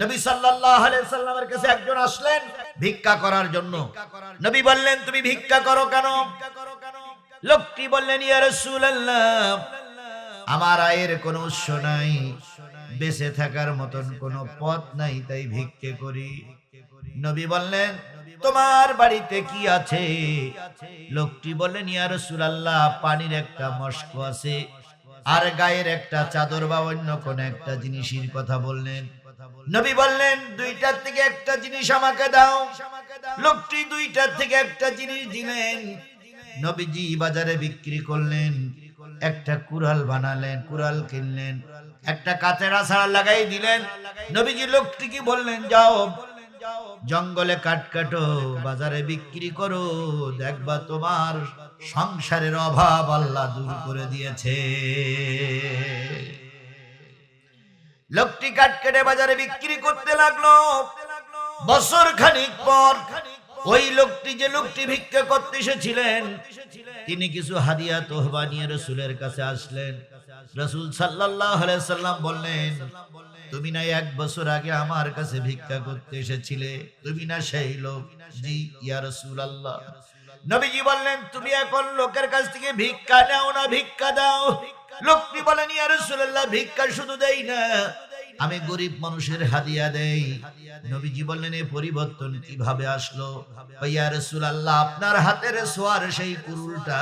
নবী সাল্লাল্লাহু আলাইহি সাল্লামের কাছে একজন আসলেন ভিক্ষা করার জন্য। নবী বললেন, তুমি ভিক্ষা করো কেন? লোকটি বললেন, ইয়া রাসূলুল্লাহ, আমার আয়ের কোনো উৎস নাই, বেঁচে থাকার মতন কোনো পথ নাই, তাই ভিক্ষে করি। নবী বললেন, তোমার বাড়িতে কি আছে? লোকটি বললেন, ইয়া রাসূলুল্লাহ, পানির একটা মস্ক আছে, আর গায়ের একটা চাদর বা অন্য কোন একটা জিনিসের কথা বললেন। নবী বললেন, দুইটার থেকে একটা জিনিস আমাকে দাও। লোকটি দুইটার থেকে একটা জিনিস দিলেন। নবীজি বাজারে বিক্রি করলেন। একটা কুড়াল বানালেন, কুড়াল কিনলেন। একটা কাতের আছাড়া লাগাই দিলেন। নবীজি লোকটিকে বললেন, যাও, জঙ্গলে কাট কাটো, বাজারে বিক্রি করো। দেখবা তোমার সংসারের অভাব আল্লাহ দূর করে দিয়েছে। লোকটি কাট কেটে বাজারে বিক্রি করতে লাগল। বছর খানিক পর ওই লোকটি যে লোকটি ভিক্ষা করতে এসেছিলেন, তিনি কিছু হাদিয়া তোহবা নিয়ে রসুলের কাছে আসলেন। রসুল সাল্লাহ সাল্লাম বললেন, তুমি না এক বছর আগে আমার কাছে ভিক্ষা করতে এসেছিলে? তুমি না সেই লোক? জি, ইয়া রসুল আল্লাহ নবীজি বললেন, তুমি এখন লোকের কাছ থেকে ভিক্ষা নাও না, ভিক্ষা দাও। লোকটি বলেন, ইয়া রসুল্লাহ ভিক্ষা শুধু দেই না। আমি গরিব মানুষের হাদিয়া দেই। নবীজি বললেন এই পরিবর্তন কীভাবে আসলো? ইয়া রসুল্লাহ আপনার হাতের সোয়ার সেই কুরুলটা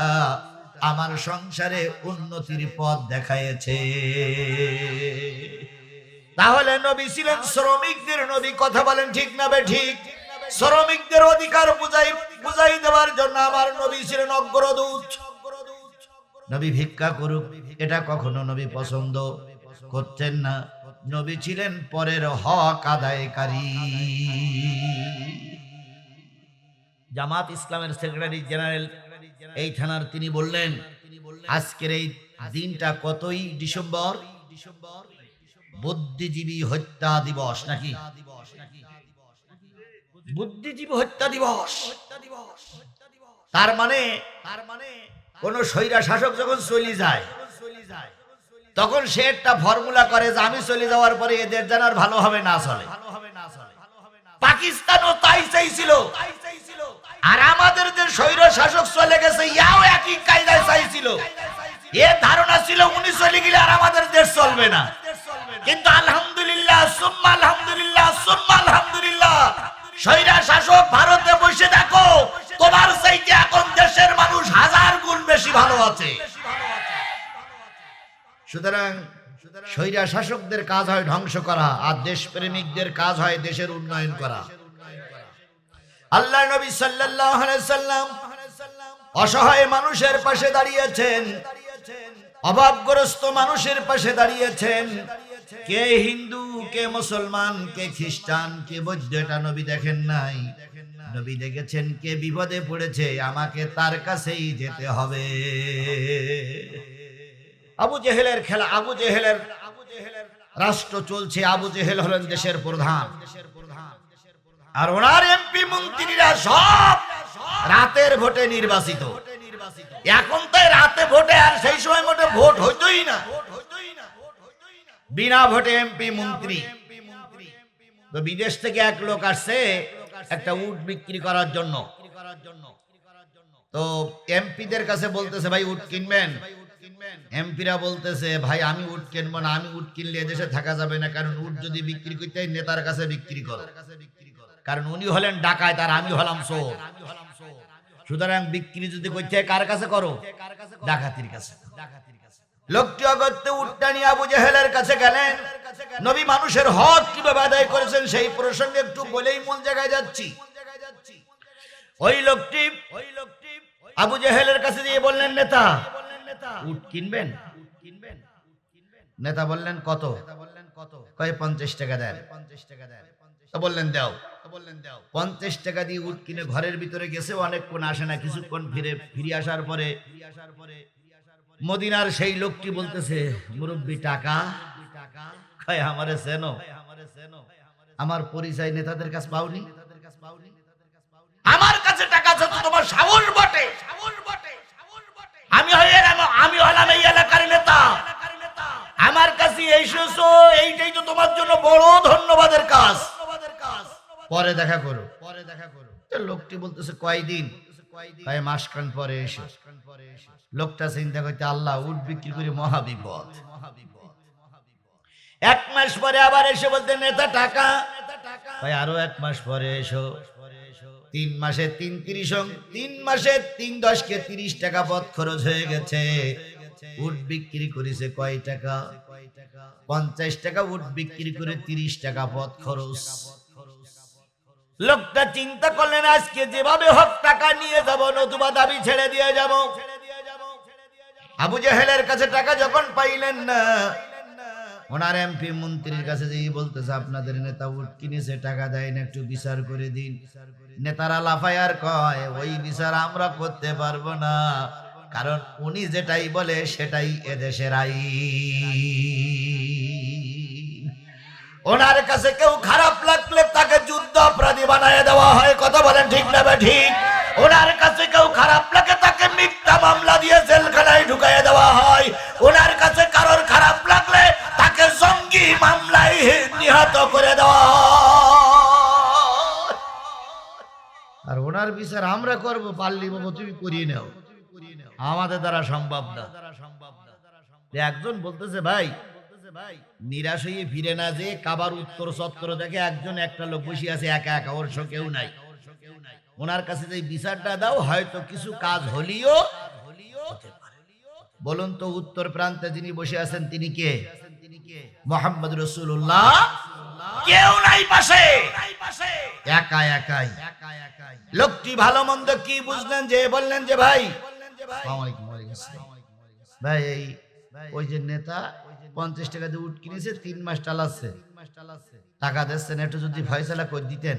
আমার সংসারে উন্নতির পথ দেখাইছে তাহলে নবী ছিলেন শ্রমিকদের নবী, কথা বলেন ঠিক না বে ঠিক? শ্রমিকদের অধিকার বুঝাই বুঝাই দেওয়ার জন্য আমার নবী ছিলেন অগ্রদূত। নবী ভিক্ষা করুক এটা কখনো নবী পছন্দ করতেন না। নবী ছিলেন পরের হক আদায়কারী। জামাত ইসলামের সেক্রেটারি জেনারেল, এই থানার তিনি বললেন, আজকের এই দিনটা কতই ডিসেম্বর? ডিসেম্বর বুদ্ধিজীবী হত্যা দিবস নাকি? বুদ্ধিজীবী হত্যা দিবস। তার মানে তার মানে কোন স্বৈরা শাসক যখন চলে যায় তখন সে একটা ফর্মুলা করে যে আমি চলে যাওয়ার পরে এদের যেন আর ভালো হবে না চলে। পাকিস্তানও তাই চাইছিল। আর আমাদের যে স্বৈর শাসক চলে গেছে, ইয়াও একই কায়দায় চাইছিল। এ ধারণা ছিল উনি চলে গেলে আর আমাদের দেশ চলবে না। কিন্তু আলহামদুলিল্লাহ, সুম্মা আলহামদুলিল্লাহ সুম্মা আলহামদুলিল্লাহ। স্বৈরা শাসক ভারতে বসে দেখো, তোমার চাইতে এখন দেশের মানুষ হাজার গুণ বেশি ভালো আছে। সুতরাং স্বৈরা শাসকদের কাজ হয় ধ্বংস করা, আর দেশপ্রেমিকদের কাজ হয় দেশের উন্নয়ন করা। আল্লাহ নবী সাল্লাম অসহায় মানুষের পাশে দাঁড়িয়েছেন, অভাবগ্রস্ত মানুষের পাশে দাঁড়িয়েছেন। কে হিন্দু, কে মুসলমান, কে খ্রিস্টান, কে বৌদ্ধ এটা নবী দেখেন নাই। নবী দেখেছেন কে বিপদে পড়েছে, আমাকে তার কাছেই যেতে হবে। আবু জেহেলের খেলা, আবু জেহেলের আবু জেহেলের রাষ্ট্র চলছে। আবু জেহেল হলেন দেশের প্রধান। আর ওনার এমপি মন্ত্রীরা সব রাতের ভোটে নির্বাচিত। এখন তো রাতে ভোটে আর সেই সময় মোটে ভোট হইতই না। বিনা ভোটে এমপি মন্ত্রী। তো বিদেশ থেকে এক লোক আসছে একটা উট বিক্রি করার জন্য। তো এমপিদের কাছে বলতেছে, ভাই, উট কিনবেন? এমপিরা বলতেছে, ভাই, আমি উট কিনবো না, আমি উট কিনলে এদেশে থাকা যাবে না, কারণ উট যদি বিক্রি করতে নেতার কাছে বিক্রি করো। কারণ উনি হলেন ডাকায় তার আমি হলাম চোর। সুতরাং বিক্রি যদি করতে কার কাছে করো? ডাকাতির কাছে। লোকটি অগত্যে উটটা নিয়ে আবু জেহেলের কাছে গেলেন। নবী মানুষের হক কীভাবে আদায় করেছেন সেই প্রসঙ্গে একটু বলেই মন জায়গায় যাচ্ছি। ওই লোকটি ওই লোকটি আবু জেহেলের কাছে দিয়ে বললেন, নেতা উট কিনবেন? নেতা বললেন, কত? কয়, পঞ্চাশ টাকা দেন। পঞ্চাশ টাকা দেন বললেন, দাও। বললেন দাও পঞ্চাশ টাকা দিয়ে উট কিনে ঘরের ভিতরে গেছে, অনেকক্ষণ আসে না, কিছুক্ষণ ফিরে ফিরে আসার পরে মদিনার সেই লোকটি বলতেছে, মুরব্বী, টাকা? আমারে আমার পরিচয় নেতাদের কাছে পাওনি। আমার কাছে টাকা আছে তোমার সাহস বটে। আমি আমি হলাম এই এলাকার নেতা। আমার কাছে এসেছ এইটাই তো তোমার জন্য বড় ধন্যবাদের কাজ। পরে দেখা করো। পরে দেখা করো লোকটি বলতেছে, কয়দিন? কয় মাসখান পরে এসে। লোকটা চিন্তা করতে, আল্লাহ, উট বিক্রি করে মহাবিপদ। এক মাস পরে আবার এসে বলতে, নেতা টাকা। ভাই, আরও এক মাস পরে এসো। তিন মাসে তিন তিরিশ তিন মাসে তিন দশকে তিরিশ টাকা পথ খরচ হয়ে গেছে। উট বিক্রি করেছে কয় টাকা? পঞ্চাশ টাকা উট বিক্রি করে তিরিশ টাকা পথ খরচ। লোকটা চিন্তা করলেন, আজকে যেভাবে হোক টাকা নিয়ে যাব, নতুবা দাবি ছেড়ে দিয়ে যাব। আবু জাহেলের কাছে টাকা যখন পাইলেন না, ওনার এমপি মন্ত্রীর কাছে যে বলতেছে, আপনাদের নেতা উট কিনেছে, টাকা দেয় না, একটু বিচার করে দিন। নেতারা লাফায়ার কয়, ওই বিচার আমরা করতে পারব না। কারণ উনি যেটাই বলে, সেটাই এদেশের আইন। ওনার কাছে কেউ খারাপ লাগলে তাকে যুদ্ধ অপরাধী বানায় দেওয়া হয়। কথা বলেন ঠিক না ঠিক? ওনার কাছে কেউ খারাপ লাগে তাকে মিথ্যা মামলা দিয়ে জেলখানায় ঢুকাইয়ে দেওয়া হয়। ওনার কাছে কারোর খারাপ লাগলে তাকে জঙ্গি মামলায় নিহত করে দেওয়া হয়। আমরা করব পারলি তুমি করিয়ে নাও। আমাদের দ্বারা সম্ভব না। একজন বলতেছে, ভাই, নিরাশ হয়ে ফিরে না যে কাবার উত্তর সত্তর দেখে একজন একটা লোক বসে আছে, একা একা, ওর কেউ নাই। ওনার কাছে যে বিচারটা দাও, হয়তো কিছু কাজ হলিও বলুন তো, উত্তর প্রান্তে যিনি বসে আছেন, তিনি কে? মোহাম্মদ রসুল্লাহ কেউ নাই পাশে। একা একাই। লোকটি ভালো মন্দ কি বুঝলেন যে বললেন যে ভাই। ভাই এই ওই যে নেতা পঞ্চাশ টাকা দিয়ে উঠ কিনেছে তিন মাস টালাচ্ছে টাকা দিচ্ছেন একটু যদি ফয়সালা করে দিতেন।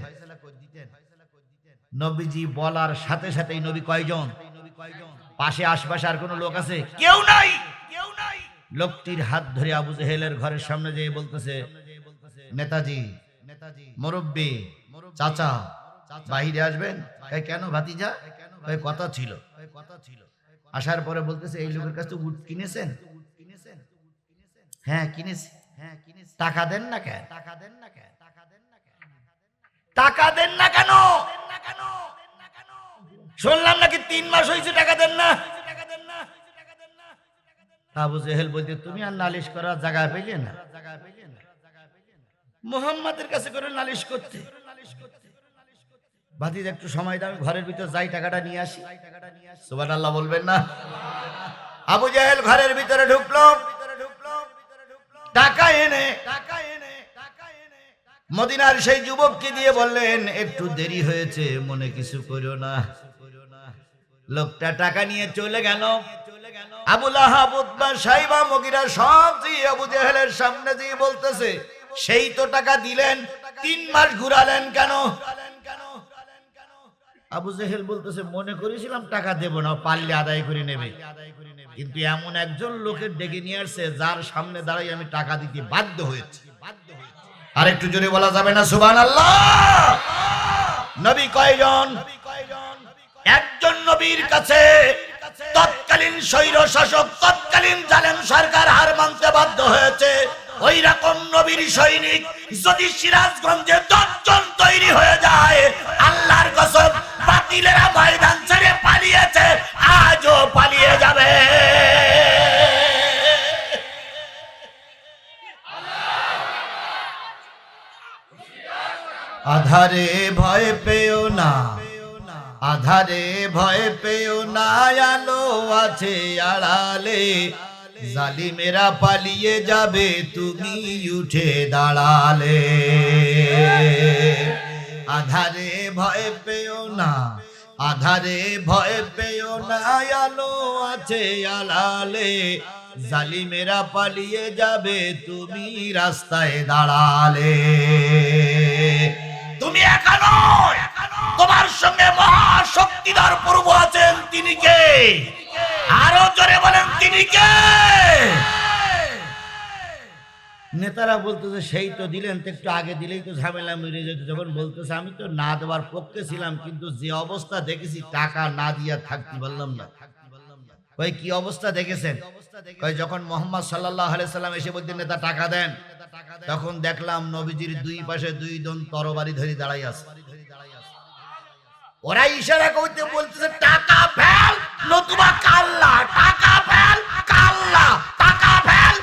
নবীজি বলার সাথে সাথেই নবী কয়জন? পাশে আশপাশে আর কোনো লোক আছে? কেউ নাই কেউ নাই। লোকটির হাত ধরে আবু জেহেলের ঘরের সামনে যেয়ে বলতেছে নেতাজি নেতাজি মুরব্বী, চাচা, বাহিরে আসবেন? কেন ভাতিজা? কথা ছিল কথা ছিল। আসার পরে বলতেছে, এই লোকের কাছে উট কিনেছেন? হ্যাঁ কিনেছি। হ্যাঁ কিনেছি টাকা দেন না কেন? টাকা দেন না কেন? টাকা দেন না কেন টাকা দেন না কেন শুনলাম নাকি তিন মাস হয়েছে টাকা দেন না? আবু জেহেল বলতে, তুমি আর নালিশ করার জায়গা পেলে না। মোহাম্মদের কাছে করে নালিশ করতে। ভাতিজ একটু সময় দাও, ঘরের ভিতর যাই টাকাটা নিয়ে আসি। সুবান আল্লাহ বলবেন না? আবু জাহেল ঘরের ভিতরে ঢুকলো। টাকা এনে, মদিনার সেই যুবককে দিয়ে বললেন, একটু দেরি হয়েছে, মনে কিছু করো না। লোকটা টাকা নিয়ে চলে গেল। আবুল আহাব, উতবা, সাইবা, মগিরা সব দিয়ে আবু জেহেলের সামনে দিয়ে বলতেছে সেই তো টাকা দিলেন, তিন মাস ঘুরালেন কেন? আবু জেহেল বলতেছে, মনে করেছিলাম টাকা দেব না, পারলে আদায় করে নেবে। কিন্তু এমন একজন লোকের ডেকে নিয়ে আসছে, যার সামনে দাঁড়াই আমি টাকা দিতে বাধ্য হয়েছি। আর একটু জোরে বলা যাবে না সুবান আল্লাহ নবী কয়জন? একজন নবীর কাছে তৎকালীন স্বৈর শাসক তৎকালীন জালেম সরকার হার মানতে বাধ্য হয়েছে। ওই রকম নবীর সৈনিক যদি সিরাজগঞ্জে দশজন তৈরি হয়ে যায়, আল্লাহর বাতিলেরা ময়দান ছেড়ে পালিয়েছে, আজও পালিয়ে যাবে। আধারে ভয় পেও না, আধারে ভয় পেও না, আলো আছে আড়ালে। জালিমেরা পালিয়ে যাবে, তুমি উঠে দাঁড়ালে। আধারে ভয় পেও না, আধারে ভয় পেও না, আলো আছে আড়ালে জালিমেরা পালিয়ে যাবে, তুমি রাস্তায় দাঁড়ালে। তুমি একা তোমার সঙ্গে মহাশক্তিধর প্রভু আছেন তিনি কে? তিনি নেতারা বলতেছে, সেই তো দিলেন, তো একটু আগে দিলেই তো ঝামেলা মিলে যেত। যখন বলতেছে, আমি তো না দেওয়ার পক্ষে ছিলাম, কিন্তু যে অবস্থা দেখেছি, টাকা না দিয়া থাকতে পারলাম না। কই কি অবস্থা দেখেছেন? কই যখন মোহাম্মদ সাল্লাহ সাল্লাম এসে বলতেন, নেতা, টাকা দেন। তখন দেখলাম নবীজির দুই পাশে দুই জন তরবারি ধরে দাঁড়াই আছে। ওরা ইশারা করতে বলতেছে, টাকা ফেল, নতুবা কাল্লা, টাকা ফেল কাল্লা, টাকা ফেল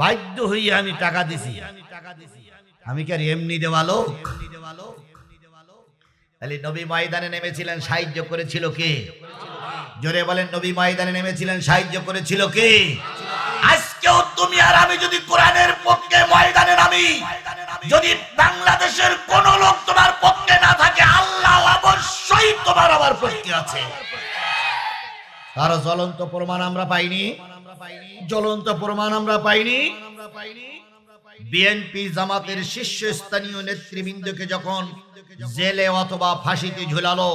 বাধ্য হইয়া আমি টাকা দিছি। আমি কি আর এমনি দেওয়া লোক? তাহলে নবী ময়দানে নেমেছিলেন, সাহায্য করেছিল কে? জোরে বলেন, নবী ময়দানে নেমেছিলেন, সাহায্য করেছিল কে? তুমি আর আমি যদি কোরআনের পক্ষে ময়দানে নামি, যদি বাংলাদেশের কোন লোক তোমার পক্ষে না থাকে, আল্লাহ অবশ্যই তোমার আমার পক্ষে আছে। তার জ্বলন্ত প্রমাণ আমরা পাইনি। জ্বলন্ত প্রমাণ আমরা পাইনি। বিএনপি জামাতের শীর্ষস্থানীয় নেতৃবৃন্দকে যখন জেলে অথবা ফাঁসিতে ঝুলালো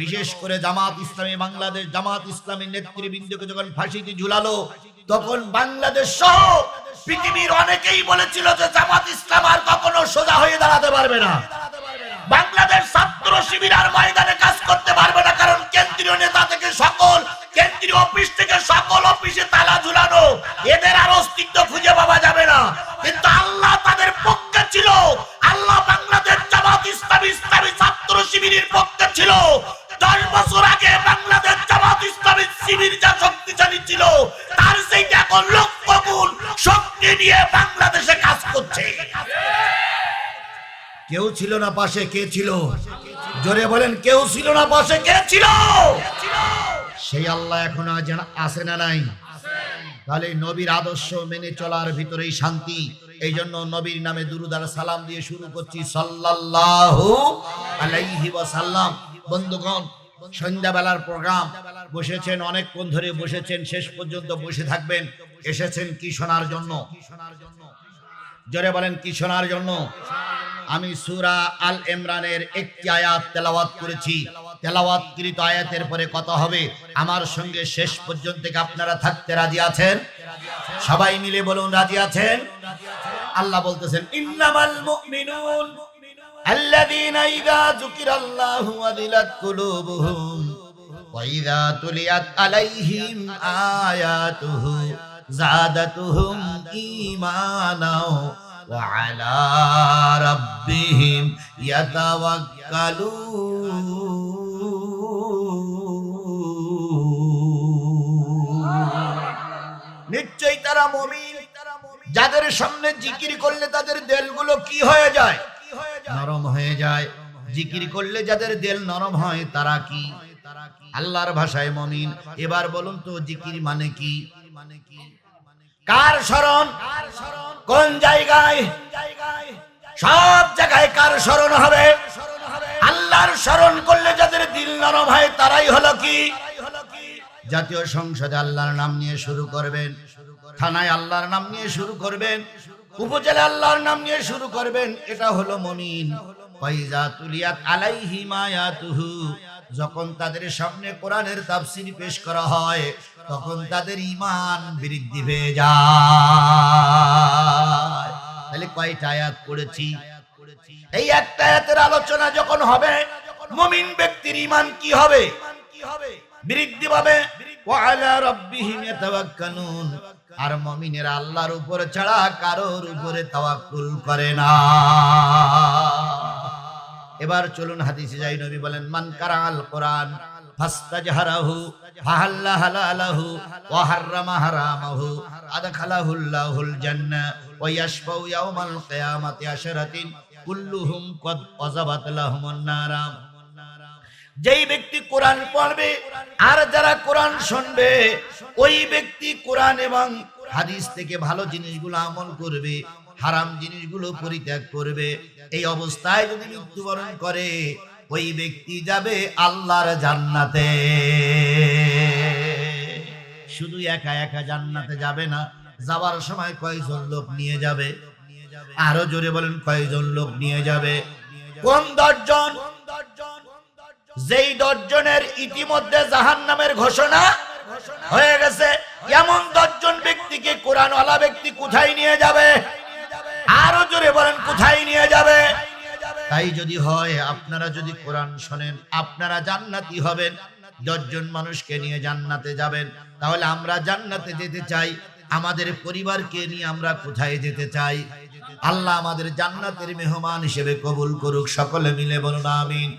বিশেষ করে জামাত ইসলামী বাংলাদেশ, জামাত ইসলামী নেতৃবৃন্দকে যখন ফাঁসিতে ঝুলালো, তখন বাংলাদেশ সহ পৃথিবীর অনেকেই বলেছিল যে জামাত ইসলাম আর কখনো সোজা হয়ে দাঁড়াতে পারবে না। বাংলাদেশ ছাত্র শিবির আর ময়দানে কাজ করতে পারবে না, কারণ কেন্দ্রীয় নেতা থেকে সকল, কেন্দ্রীয় অফিস থেকে সকল অফিসে তালা ঝুলানো। এদের আর অস্তিত্ব খুঁজে পাওয়া যাবে না। কিন্তু আল্লাহ তাদের পক্ষে ছিল। আল্লাহ বাংলাদেশ জামাত ইসলামী ইসলামী ছাত্র শিবিরের পক্ষে ছিল। দশ বছর আগে বাংলাদেশ জামাত ইসলামী শিবির যা শক্তিশালী ছিল, তার এখন শক্তি নিয়ে বাংলাদেশে কাজ করছে। কেউ ছিল না পাশে, কে ছিল? জোরে বলেন, কেউ ছিল না পাশে, কে ছিল? সেই আল্লাহ এখন আজ না নাই? তাহলে নবীর আদর্শ মেনে চলার ভিতরেই শান্তি। এই জন্য নবীর নামে দুরুদার সালাম দিয়ে শুরু করছি সাল্লাল্লাহু আলাইহি ওয়াসাল্লাম। বন্ধুগণ, সন্ধ্যাবেলার প্রোগ্রাম। বসেছেন অনেকক্ষণ ধরে বসেছেন, শেষ পর্যন্ত বসে থাকবেন। এসেছেন কি শোনার জন্য? জোরে বলেন, কি শোনার জন্য? আমি সুরা আল ইমরানের একটি আয়াত তেলাওয়াত করেছি। তেলাওয়াতকৃত আয়াতের পরে কথা হবে। আমার সঙ্গে শেষ পর্যন্ত আপনারা থাকতে রাজি আছেন? সবাই মিলে বলুন, রাজি আছেন? আল্লাহ বলতেছেন, ইন্নামাল মুমিনুন ইযা যুকিরাল্লাহু ওয়াজিলাত কুলুবুহুম ওয়া ইযা তুলিয়াত আলাইহিম আয়াতুহু জাদাতুহুম ঈমানাও ওয়া আলা রাব্বিহিম ইয়াতাওয়াক্কালুন নিশ্চয়ই তারা মমিন। যাদের সামনে জিকির করলে তাদের দেলগুলো কি হয়ে যায়? নরম হয়ে যায়। জিকির করলে যাদের দেল নরম হয়, তারা কি? আল্লাহর ভাষায় মমিন। এবার বলুন তো, জিকির মানে কি? কার স্মরণ? কোন জায়গায়? সব জায়গায় কার স্মরণ হবে? আল্লাহর স্মরণ করলে যাদের দিল নরম হয়, তারাই হলো কি? জাতীয় সংসদে আল্লাহর নাম নিয়ে শুরু করবেন। থানায় আল্লাহর নাম নিয়ে শুরু করবেন। উপজেলা আল্লাহর নাম নিয়ে শুরু করবেন, এটা হলো মমিন। যখন তাদের সামনে কোরআনের পেশ করা হয়, তখন তাদের বৃদ্ধি যায়। তাহলে কয়টা আয়াত পড়েছি? এই একটা আয়াতের আলোচনা যখন হবে, মুমিন ব্যক্তির ঈমান কি হবে? বৃদ্ধি পাবে। রাব্বিহিম আর মুমিনের আল্লাহর উপর ছাড়া কারোর উপরে তাওয়াক্কুল করে না। এবার চলুন হাদিসে যাই, নবী বলেন, মান কারাল কোরআন, ফাস্তাজহারাহু ওয়া হারামাহু, আদখালাহুল্লাহুল জান্নাহ ওয়া ইয়াশফাউ ইয়াউমাল কিয়ামাতি আশরাতিন, কুল্লুহুম কদ যেই ব্যক্তি কোরআন পড়বে আর যারা কোরআন শুনবে, ওই ব্যক্তি কোরআন এবং হাদিস থেকে ভালো জিনিসগুলো আমল করবে, হারাম জিনিসগুলো পরিত্যাগ করবে। এই অবস্থায় যদি মৃত্যুবরণ করে, ওই ব্যক্তি যাবে আল্লাহর জান্নাতে। শুধু একা একা জান্নাতে যাবে না, যাওয়ার সময় কয়জন লোক নিয়ে যাবে? আরও জোরে বলেন, কয়জন লোক নিয়ে যাবে? কোন দশজন? যেই দশজনের ইতিমধ্যে জাহান নামের ঘোষণা হয়ে গেছে, এমন দশজন ব্যক্তিকে কোরআনওয়ালা ব্যক্তি কোথায় নিয়ে যাবে? আরও জোরে বলেন, কোথায় নিয়ে যাবে? তাই যদি হয়, আপনারা যদি কোরআন শোনেন, আপনারা জান্নাতি হবেন। দশজন মানুষকে নিয়ে জান্নাতে যাবেন। তাহলে আমরা জান্নাতে যেতে চাই। আমাদের পরিবারকে নিয়ে আমরা কোথায় যেতে চাই? আল্লাহ আমাদের জান্নাতের মেহমান হিসেবে কবুল করুক। সকলে মিলে বলুন, আমিন।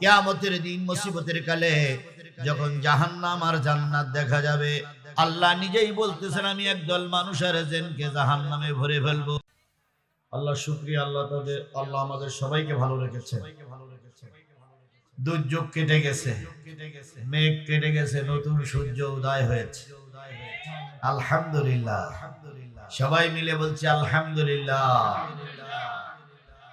কিয়ামতের দিন মুসিবতের কালে যখন জাহান্নাম আর জান্নাত দেখা যাবে আল্লাহ নিজেই বলতেছেন আমি একদল মানুষের এজেন্টকে জাহান্নামে ভরে ফেলব। আল্লাহ শুক্রিয়া আল্লাহ তাদের আল্লাহ আমাদের সবাইকে ভালো রেখেছে। দুর্যোগ কেটে গেছে। মেঘ কেটে গেছে নতুন সূর্য উদয় হয়েছে। আলহামদুলিল্লাহ। সবাই মিলে বলছে আলহামদুলিল্লাহ।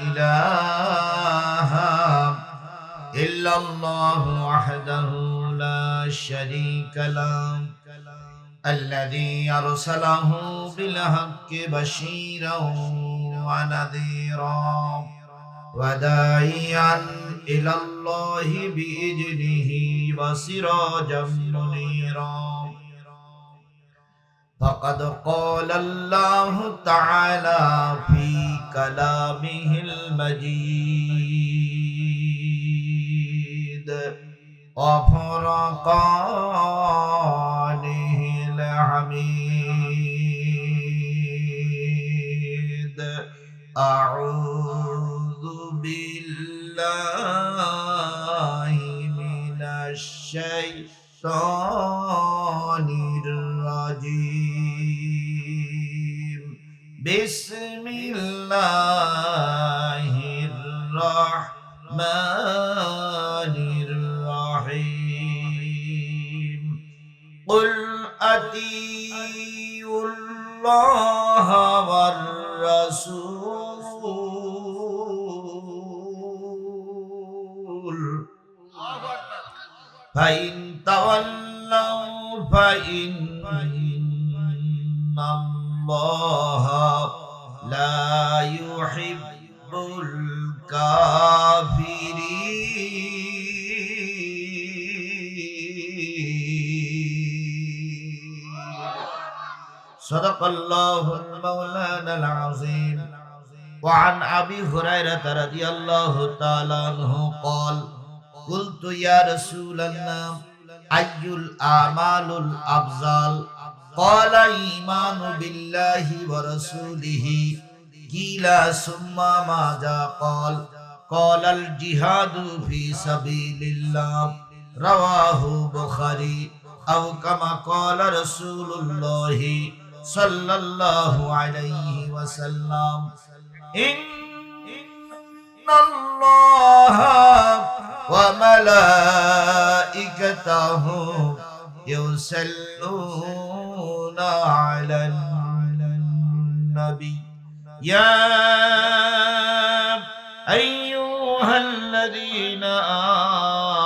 إله إلا الله وحده لا شريك له الذي أرسله بالحق بشيرا ونذيرا وداعيا إلى الله بإذنه وسراجا منيرا. فقد قال الله تعالى في كلامه المجيد وفرقانه الحميد. أعوذ بالله صدق الله المولانا العظيم وعن أبي هريرة رضي الله تعالى عنه قال قلت يا رسول الله أي الأعمال الأفضل قال إيمان بالله ورسوله قيل ثم ماذا قال قال الجهاد في سبيل الله رواه بخاري أو كما قال رسول الله صلى الله عليه وسلم. إن الله وملائكته يصلون على النبي. يا أيها الذين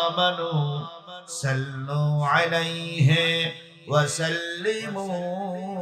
آمنوا صلوا عليه وسلموا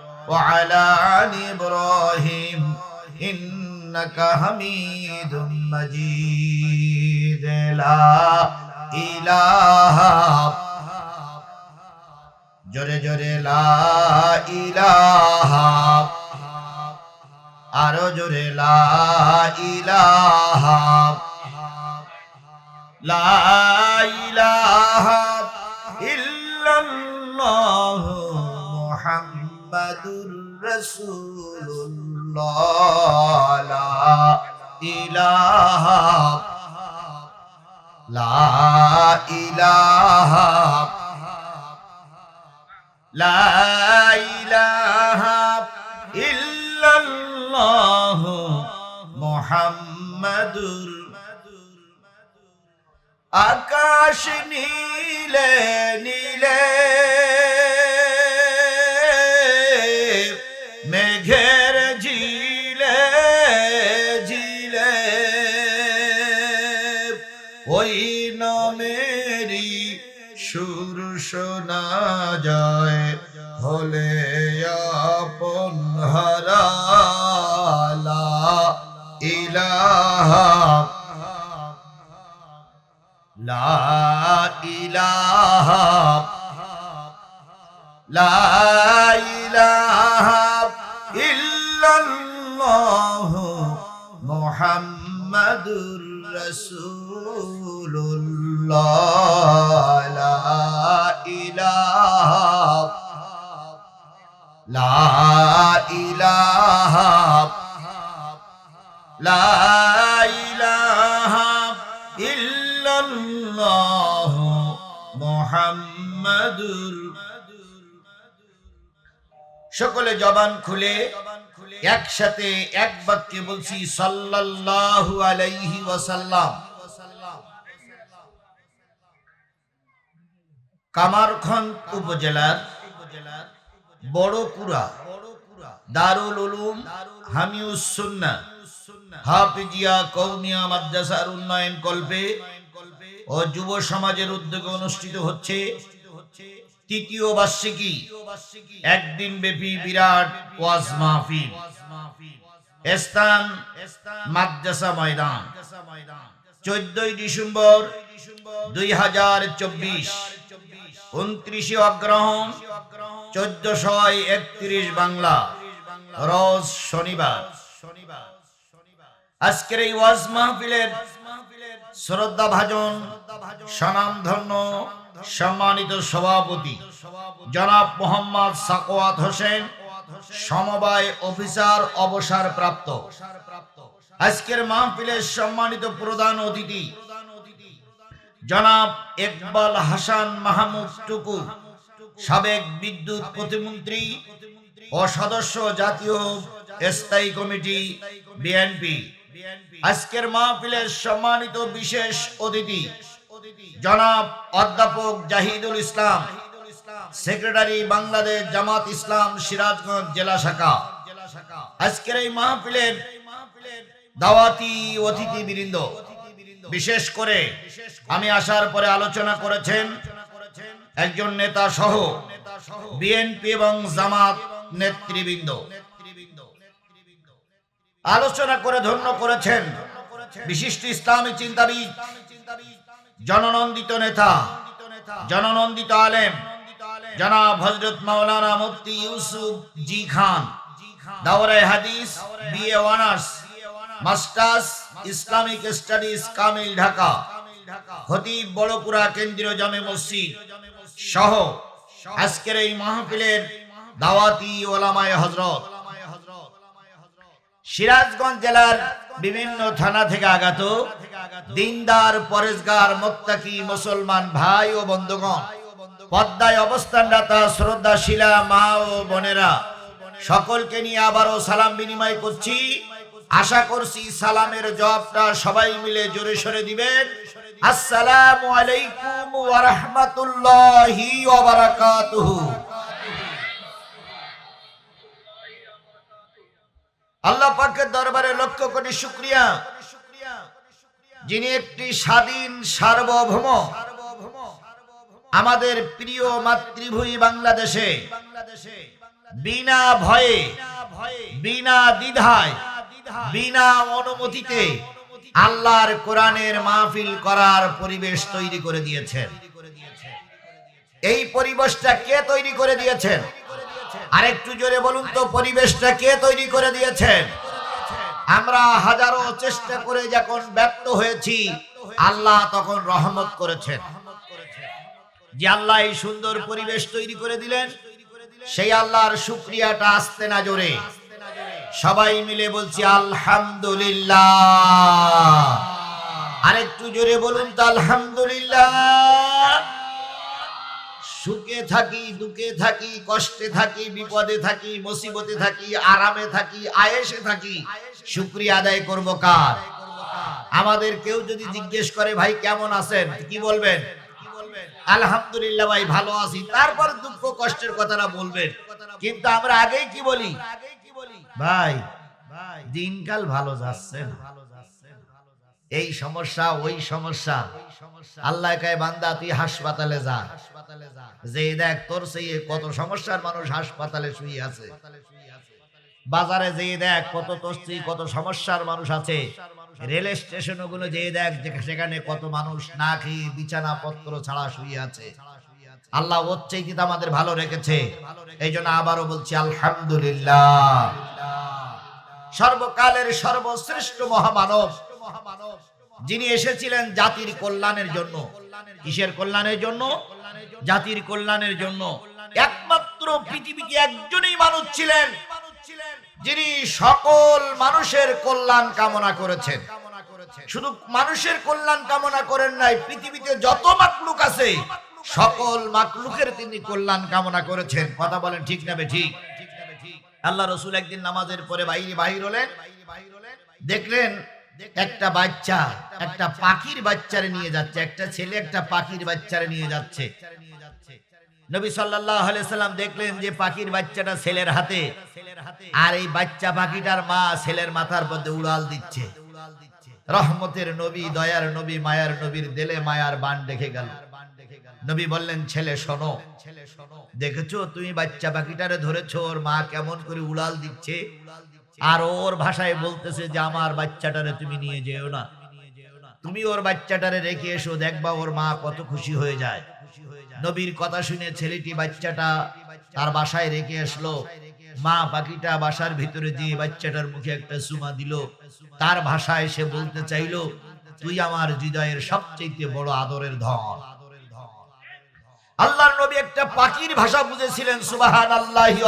وعلى آل إبراهيم إنك حميد مجيد জোরে লা ইলাহা জোরে জোরে লা ইলাহা আরো জোরে লা ইলাহা লা ইলাহা ইল্লাল্লাহ মুহাম্মাদুর রাসূলুল্লাহ। লা ইলাহা লা ইলাহা লা ইলাহা ইল্লাল্লাহ। মুহাম্মাদুর আকাশ নীলে নীলে। শোনা যায় হলে আপন হারালা ইলাহা লা ইলাহা লা ইলাহা ইল্লাল্লাহ মুহাম্মাদুর রাসূলুল্লাহ। সকলে জবান খুলে একসাথে এক বাক্যে বলছি সাল্লাল্লাহু আলাইহি ওয়াসাল্লাম। কামারখন্দ উপজেলার বড়কুড়া, দারুল উলুম, হামিউস সুন্নাহ, হাফিজিয়া কৌমিয়া মাদ্রাসার উন্নয়ন কল্পে ও যুব সমাজের উদ্যোগে অনুষ্ঠিত হচ্ছে তৃতীয় বার্ষিকী। একদিন ব্যাপী বিরাট ওয়াজ মাহফিল। স্থান মাদ্রাসা ময়দান। চোদ্দই ডিসেম্বর দুই হাজার চব্বিশ। উনত্রিশে অগ্রহণ চোদ্দশো একত্রিশ বাংলা। রোজ শনিবার। আজকের এই ওয়াজ মাহফিলের শ্রদ্ধা ভাজন, স্বনামধন্য, সম্মানিত সভাপতি জনাব মোহাম্মদ সাকোয়াত হোসেন, সমবায় অফিসার অবসর প্রাপ্ত আজকের মাহফিলের সম্মানিত প্রধান অতিথি, জনাব ইকবাল হাসান মাহমুদ টুকু, সাবেক বিদ্যুৎ প্রতিমন্ত্রী ও সদস্য জাতীয় স্থায়ী কমিটি বিএনপি। আজকের মাহফিলের সম্মানিত বিশেষ অতিথি, জনাব অধ্যাপক জাহিদুল ইসলাম, সেক্রেটারি বাংলাদেশ জামাত ইসলাম সিরাজগঞ্জ জেলা শাখা। আজকের এই মাহফিলের দাওয়াতি অতিথি বৃন্দ বিশেষ করে আমি আসার পরে আলোচনা করেছেন একজন নেতা সহ বিএনপি এবং জামাত নেতৃবৃন্দ। আলোচনা করে ধন্য করেছেন বিশিষ্ট ইসলামী চিন্তাবিদ, জননন্দিত নেতা, জননন্দিত আলেম, জনাব হজরত মাওলানা মুফতি ইউসুফ জি খান দাওরাই হাদিস, BA honours masters Islamic studies Kamil Dhaka, খতিব বড়পুরা কেন্দ্রীয় জামে মসজিদ সহ আজকের এই মাহফিলের দাওয়াতি ওলামায় হজরত সিরাজগঞ্জ জেলার বিভিন্ন থানা থেকে আগত দিনদার পরেশগার মোত্তাকি মুসলমান ভাই ও বন্ধুগণ, পদ্মায় অবস্থানরত শ্রদ্ধা শিলা মা ও বোনেরা সকলকে নিয়ে আবারও সালাম বিনিময় করছি। আশা করছি সালামের জবাবটা সবাই মিলে জোরে সরে দিবেন। আসসালামু আলাইকুম ওয়া রাহমাতুল্লাহি ওয়া বারাকাতুহু। আল্লাহ পাকের দরবারে লক্ষ কোটি শুকরিয়া। যিনি একটি স্বাধীন, সার্বভৌম, আমাদের প্রিয় মাতৃভূমি বাংলাদেশে বিনা ভয়ে, বিনা দ্বিধায়, বিনা অনুমতিতে আল্লাহর কোরআনের মাহফিল করার পরিবেশ তৈরি করে দিয়েছেন। এই পরিবেশটা কে তৈরি করে দিয়েছেন? আরেকটু জোরে বলুন তো, পরিবেশটা কে তৈরি করে দিয়েছেন? আমরা হাজারো চেষ্টা করে যখন ব্যর্থ হয়েছি, আল্লাহ তখন রহমত করেছেন। যে আল্লাহ এই সুন্দর পরিবেশ তৈরি করে দিলেন সেই আল্লাহর শুক্রিয়াটা আসতে না জোরে। সবাই মিলে বলছি আলহামদুলিল্লাহ। আরেকটু জোরে বলুন তো আলহামদুলিল্লাহ। সুখে থাকি, দুঃখে থাকি, কষ্টে থাকি, বিপদে থাকি, মুসিবতে থাকি, আরামে থাকি, আয়েসে থাকি। শুক্রিয়া আদায় করব কার? আমাদের কেউ যদি জিজ্ঞেস করে, ভাই, কেমন আছেন? কি বলবেন? আলহামদুলিল্লাহ ভাই, ভালো আছি। তারপর দুঃখ কষ্টের কথাটা বলবেন। কিন্তু আমরা আগেই কি বলি? ভাই, দিনকাল ভালো যাচ্ছে না। এই সমস্যা, ওই সমস্যা। আল্লাহ কায়, বান্দা, তুই হাসপাতালে যা। হাসপাতালে যা যে দেখ, তোর সেই কত সমস্যার মানুষ হাসপাতালে শুয়ে আছে। বাজারে যেয়ে দেখ কত তস্তি কত সমস্যার মানুষ আছে। রেল স্টেশনগুলো যেয়ে দেখ সেখানে কত মানুষ না খেয়ে বিছানা পত্র ছাড়া শুয়ে আছে। আল্লাহ ওর চাইতে আমাদের ভালো রেখেছে। এই জন্য আবারও বলছি, আলহামদুলিল্লাহ। সর্বকালের সর্বশ্রেষ্ঠ মহামানব যিনি এসেছিলেন জাতির কল্যাণের জন্য। কিসের কল্যাণের জন্য? জাতির কল্যাণের জন্য। একমাত্র পৃথিবীতে একজনই মানুষ ছিলেন। যিনি সকল মানুষের কল্যাণ কামনা করেছেন। শুধু মানুষের কল্যাণ কামনা করেন নাই, পৃথিবীতে যত মাকলুক আছে, সকল মাকলুকের তিনি কল্যাণ কামনা করেছেন। কথা বলেন ঠিক না ঠিক আল্লাহ রসুল একদিন নামাজের পরে বাইরে বাহির হলেন। দেখলেন একটা বাচ্চা একটা পাখির বাচ্চারে নিয়ে যাচ্ছে, একটা ছেলে একটা পাখির বাচ্চারে নিয়ে যাচ্ছে। নবী আলাইহি সাল্লাম দেখলেন যে পাখির বাচ্চাটা ছেলের হাতে, আর এই বাচ্চা পাখিটার মা ছেলের মাথার মধ্যে উড়াল দিচ্ছে। রহমতের নবী, দয়ার নবী, মায়ার নবীর দেলে মায়ার বান দেখে গেল। নবী বললেন, ছেলে, শোনো। দেখেছ, তুমি বাচ্চা পাখিটারে ধরেছো, ওর মা কেমন করে উড়াল দিচ্ছে? আর ওর ভাষায় বলতেছে যে, আমার বাচ্চাটারে তুমি নিয়ে যেও না। তুমি ওর বাচ্চাটারে রেখে এসো, দেখবা ওর মা কত খুশি হয়ে যায়। নবীর কথা শুনে ছেলেটি বাচ্চাটা তার বাসায় রেখে আসলো। মা পাখিটা বাসার ভিতরে দিয়ে বাচ্চাটার মুখে একটা সুমা দিল। তার ভাষায় সে বলতে চাইল, তুই আমার হৃদয়ের সবচেয়ে বড় আদরের ধন। আল্লাহর নবী একটা পাখির ভাষা বুঝেছিলেন সুবাহান আল্লাহি